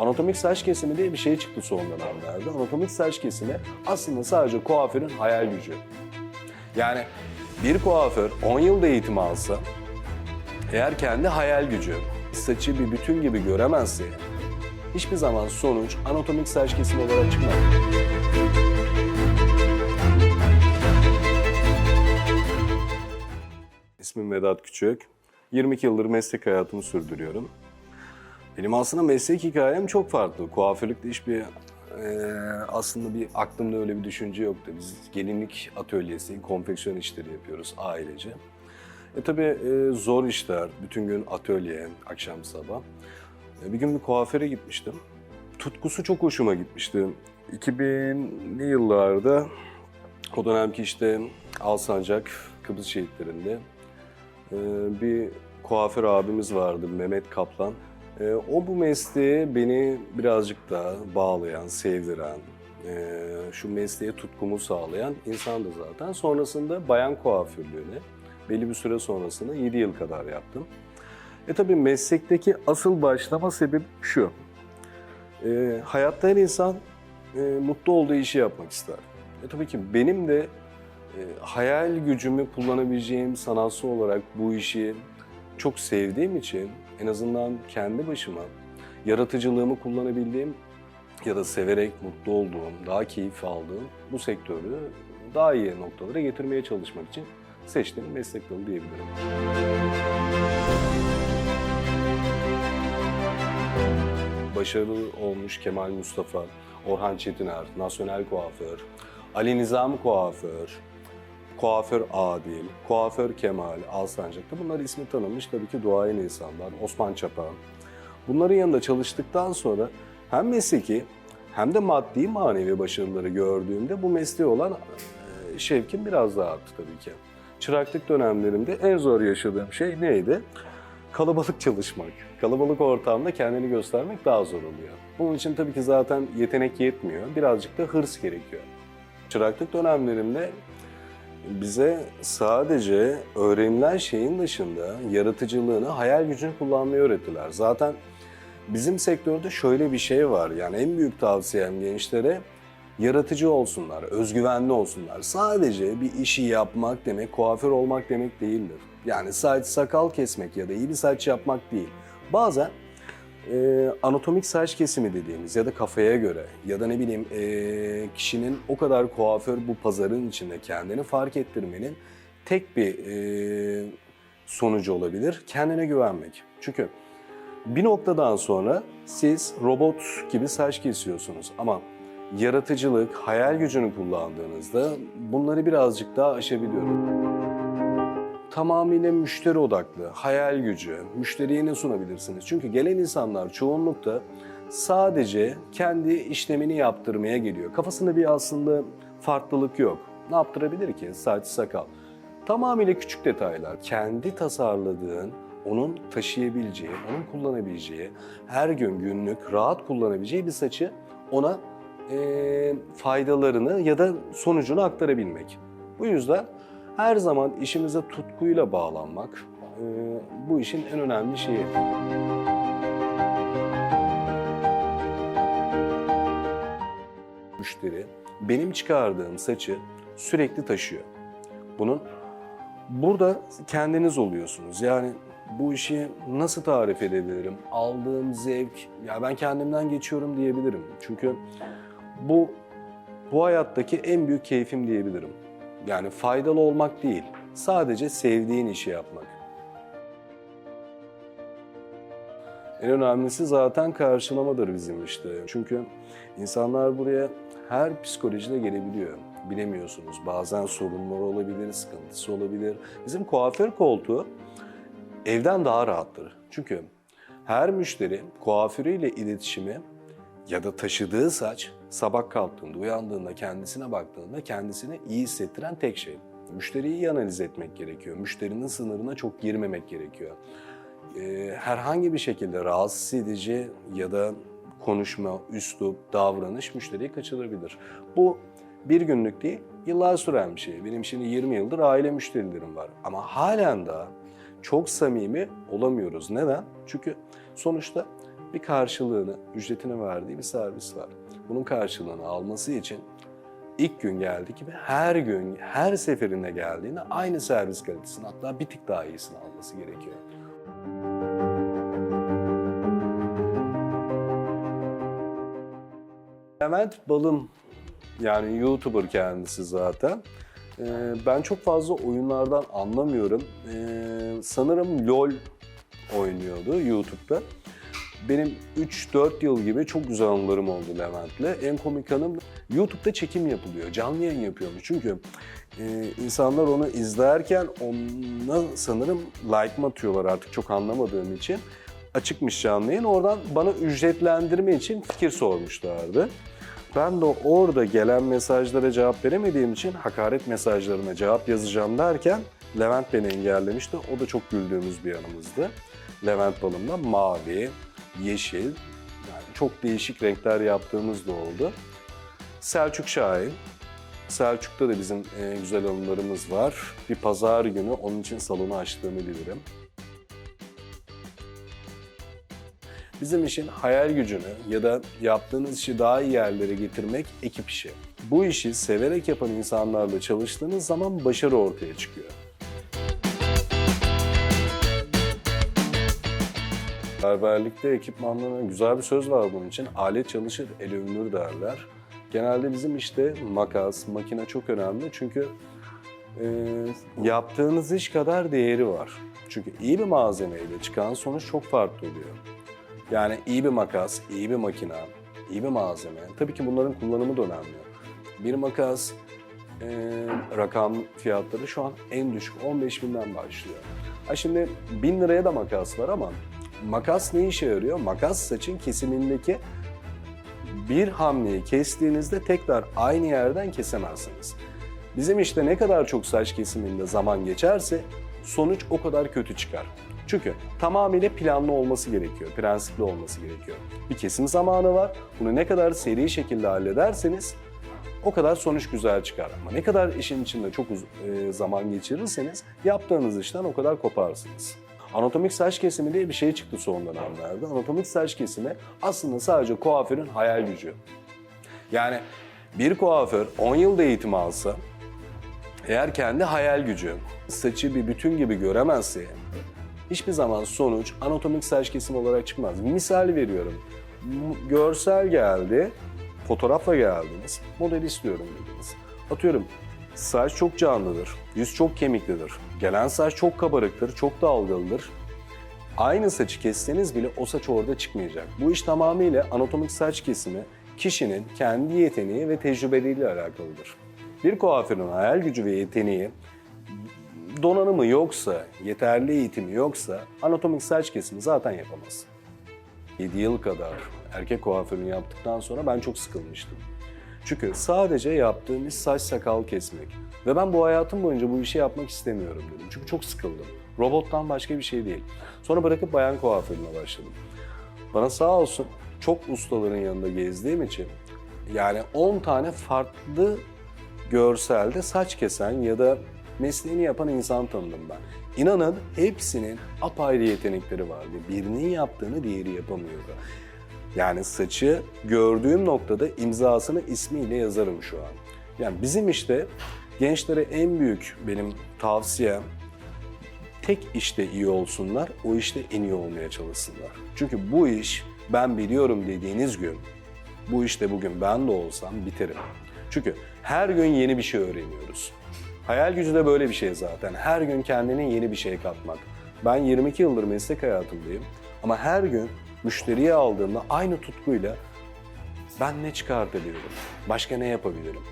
Anatomik saç kesimi diye bir şey çıktı son dönemlerde. Anatomik saç kesimi aslında sadece kuaförün hayal gücü. Yani bir kuaför 10 yılda eğitim alsa, eğer kendi hayal gücü saçı bir bütün gibi göremezse hiçbir zaman sonuç anatomik saç kesimi olarak çıkmaz. İsmim Vedat Küçük. 22 yıldır meslek hayatımı sürdürüyorum. Benim aslında meslek hikayem çok farklı. Kuaförlükte hiçbir eee, aslında bir aklımda öyle bir düşünce yoktu. Biz gelinlik atölyesi, konfeksiyon işleri yapıyoruz ailece. E tabii e, zor işler, bütün gün atölye, akşam sabah. E, bir gün bir kuaföre gitmiştim. Tutkusu çok hoşuma gitmişti. 2000'li yıllarda o dönemki işte Alsancak, Kıbrıs şehitlerinde e, bir kuaför abimiz vardı Mehmet Kaplan. E, o bu mesleğe beni birazcık daha bağlayan, sevdiren, e, şu mesleğe tutkumu sağlayan insandı zaten. Sonrasında bayan kuaförlüğüne belli bir süre sonrasında 7 yıl kadar yaptım. E tabii meslekteki asıl başlama sebebi şu. E, hayatta her insan e, mutlu olduğu işi yapmak ister. E tabii ki benim de e, hayal gücümü kullanabileceğim sanatsal olarak bu işi çok sevdiğim için en azından kendi başıma yaratıcılığımı kullanabildiğim ya da severek mutlu olduğum, daha keyif aldığım bu sektörü daha iyi noktalara getirmeye çalışmak için seçtiğim meslek dalı diyebilirim. Başarılı olmuş Kemal Mustafa, Orhan Çetiner, Nasyonel Kuaför, Ali Nizam Kuaför, Kuaför Adil, Kuaför Kemal, Alsancak'ta bunlar ismi tanınmış tabii ki duayen insanlar, Osman Çapa. Bunların yanında çalıştıktan sonra hem mesleki hem de maddi manevi başarıları gördüğümde bu mesleğe olan e, şevkim biraz daha arttı tabii ki. Çıraklık dönemlerimde en zor yaşadığım şey neydi? Kalabalık çalışmak. Kalabalık ortamda kendini göstermek daha zor oluyor. Bunun için tabii ki zaten yetenek yetmiyor. Birazcık da hırs gerekiyor. Çıraklık dönemlerimde bize sadece öğrenilen şeyin dışında yaratıcılığını, hayal gücünü kullanmayı öğrettiler. Zaten bizim sektörde şöyle bir şey var. Yani en büyük tavsiyem gençlere yaratıcı olsunlar, özgüvenli olsunlar. Sadece bir işi yapmak demek, kuaför olmak demek değildir. Yani saç, sakal kesmek ya da iyi bir saç yapmak değil. Bazen e, anatomik saç kesimi dediğimiz ya da kafaya göre ya da ne bileyim e, kişinin o kadar kuaför bu pazarın içinde kendini fark ettirmenin tek bir e, sonucu olabilir. Kendine güvenmek. Çünkü bir noktadan sonra siz robot gibi saç kesiyorsunuz ama yaratıcılık, hayal gücünü kullandığınızda bunları birazcık daha aşabiliyorum tamamıyla müşteri odaklı, hayal gücü, müşteriye ne sunabilirsiniz? Çünkü gelen insanlar çoğunlukta sadece kendi işlemini yaptırmaya geliyor. Kafasında bir aslında farklılık yok. Ne yaptırabilir ki? Saç, sakal. Tamamıyla küçük detaylar. Kendi tasarladığın, onun taşıyabileceği, onun kullanabileceği, her gün günlük rahat kullanabileceği bir saçı ona eee, faydalarını ya da sonucunu aktarabilmek. Bu yüzden her zaman işimize tutkuyla bağlanmak e, bu işin en önemli şeyi. Müşteri benim çıkardığım saçı sürekli taşıyor. Bunun burada kendiniz oluyorsunuz. Yani bu işi nasıl tarif edebilirim? Aldığım zevk, ya ben kendimden geçiyorum diyebilirim. Çünkü bu bu hayattaki en büyük keyfim diyebilirim. Yani faydalı olmak değil, sadece sevdiğin işi yapmak. En önemlisi zaten karşılamadır bizim işte. Çünkü insanlar buraya her psikolojide gelebiliyor. Bilemiyorsunuz. Bazen sorunları olabilir, sıkıntısı olabilir. Bizim kuaför koltuğu evden daha rahattır. Çünkü her müşteri kuaförüyle iletişimi ya da taşıdığı saç sabah kalktığında, uyandığında, kendisine baktığında kendisini iyi hissettiren tek şey. Müşteriyi iyi analiz etmek gerekiyor. Müşterinin sınırına çok girmemek gerekiyor. Ee, herhangi bir şekilde rahatsız edici ya da konuşma, üslup, davranış müşteriyi kaçırabilir. Bu bir günlük değil, yıllar süren bir şey. Benim şimdi 20 yıldır aile müşterilerim var. Ama halen daha çok samimi olamıyoruz. Neden? Çünkü sonuçta bir karşılığını, ücretini verdiği bir servis var. Bunun karşılığını alması için ilk gün geldi gibi her gün, her seferinde geldiğinde aynı servis kalitesini hatta bir tık daha iyisini alması gerekiyor. Levent Balım yani YouTuber kendisi zaten. Ee, ben çok fazla oyunlardan anlamıyorum. Ee, sanırım LoL oynuyordu YouTube'da. Benim 3-4 yıl gibi çok güzel anılarım oldu Levent'le. En komik anım YouTube'da çekim yapılıyor, canlı yayın yapıyormuş. Çünkü e, insanlar onu izlerken ona sanırım like mı atıyorlar artık çok anlamadığım için. Açıkmış canlı yayın. Oradan bana ücretlendirme için fikir sormuşlardı. Ben de orada gelen mesajlara cevap veremediğim için hakaret mesajlarına cevap yazacağım derken Levent beni engellemişti. O da çok güldüğümüz bir anımızdı. Levent balımla mavi, yeşil, yani çok değişik renkler yaptığımız da oldu. Selçuk Şahin. Selçuk'ta da bizim e, güzel anılarımız var. Bir pazar günü onun için salonu açtığını bilirim. Bizim işin hayal gücünü ya da yaptığınız işi daha iyi yerlere getirmek ekip işi. Bu işi severek yapan insanlarla çalıştığınız zaman başarı ortaya çıkıyor. Berberlikte ekipmanlarına güzel bir söz var bunun için. Alet çalışır, el övünür derler. Genelde bizim işte makas, makine çok önemli çünkü e, yaptığınız iş kadar değeri var. Çünkü iyi bir malzemeyle çıkan sonuç çok farklı oluyor. Yani iyi bir makas, iyi bir makina, iyi bir malzeme. Tabii ki bunların kullanımı da önemli. Bir makas e, rakam fiyatları şu an en düşük 15 binden başlıyor. Ha şimdi 1000 liraya da makas var ama makas ne işe yarıyor? Makas saçın kesimindeki bir hamleyi kestiğinizde tekrar aynı yerden kesemezsiniz. Bizim işte ne kadar çok saç kesiminde zaman geçerse sonuç o kadar kötü çıkar. Çünkü tamamıyla planlı olması gerekiyor, prensipli olması gerekiyor. Bir kesim zamanı var. Bunu ne kadar seri şekilde hallederseniz o kadar sonuç güzel çıkar. Ama ne kadar işin içinde çok e, zaman geçirirseniz yaptığınız işten o kadar koparsınız. Anatomik saç kesimi diye bir şey çıktı son dönemlerde. Anatomik saç kesimi aslında sadece kuaförün hayal gücü. Yani bir kuaför 10 yılda eğitim alsa, eğer kendi hayal gücü saçı bir bütün gibi göremezse hiçbir zaman sonuç anatomik saç kesimi olarak çıkmaz. Misal veriyorum. Görsel geldi, fotoğrafla geldiniz, model istiyorum dediniz. Atıyorum saç çok canlıdır, yüz çok kemiklidir, gelen saç çok kabarıktır, çok dalgalıdır. Aynı saçı kesseniz bile o saç orada çıkmayacak. Bu iş tamamıyla anatomik saç kesimi kişinin kendi yeteneği ve tecrübeleriyle alakalıdır. Bir kuaförün hayal gücü ve yeteneği donanımı yoksa, yeterli eğitimi yoksa anatomik saç kesimi zaten yapamaz. 7 yıl kadar erkek kuaförünü yaptıktan sonra ben çok sıkılmıştım. Çünkü sadece yaptığım iş saç sakal kesmek. Ve ben bu hayatım boyunca bu işi yapmak istemiyorum dedim. Çünkü çok sıkıldım. Robottan başka bir şey değil. Sonra bırakıp bayan kuaförüne başladım. Bana sağ olsun çok ustaların yanında gezdiğim için yani 10 tane farklı görselde saç kesen ya da mesleğini yapan insan tanıdım ben. İnanın hepsinin apayrı yetenekleri vardı. Birinin yaptığını diğeri yapamıyordu. Yani saçı gördüğüm noktada imzasını ismiyle yazarım şu an. Yani bizim işte gençlere en büyük benim tavsiyem tek işte iyi olsunlar, o işte en iyi olmaya çalışsınlar. Çünkü bu iş ben biliyorum dediğiniz gün, bu işte bugün ben de olsam biterim. Çünkü her gün yeni bir şey öğreniyoruz. Hayal gücü de böyle bir şey zaten. Her gün kendine yeni bir şey katmak. Ben 22 yıldır meslek hayatımdayım. Ama her gün müşteriye aldığımda aynı tutkuyla ben ne çıkartabilirim, başka ne yapabilirim,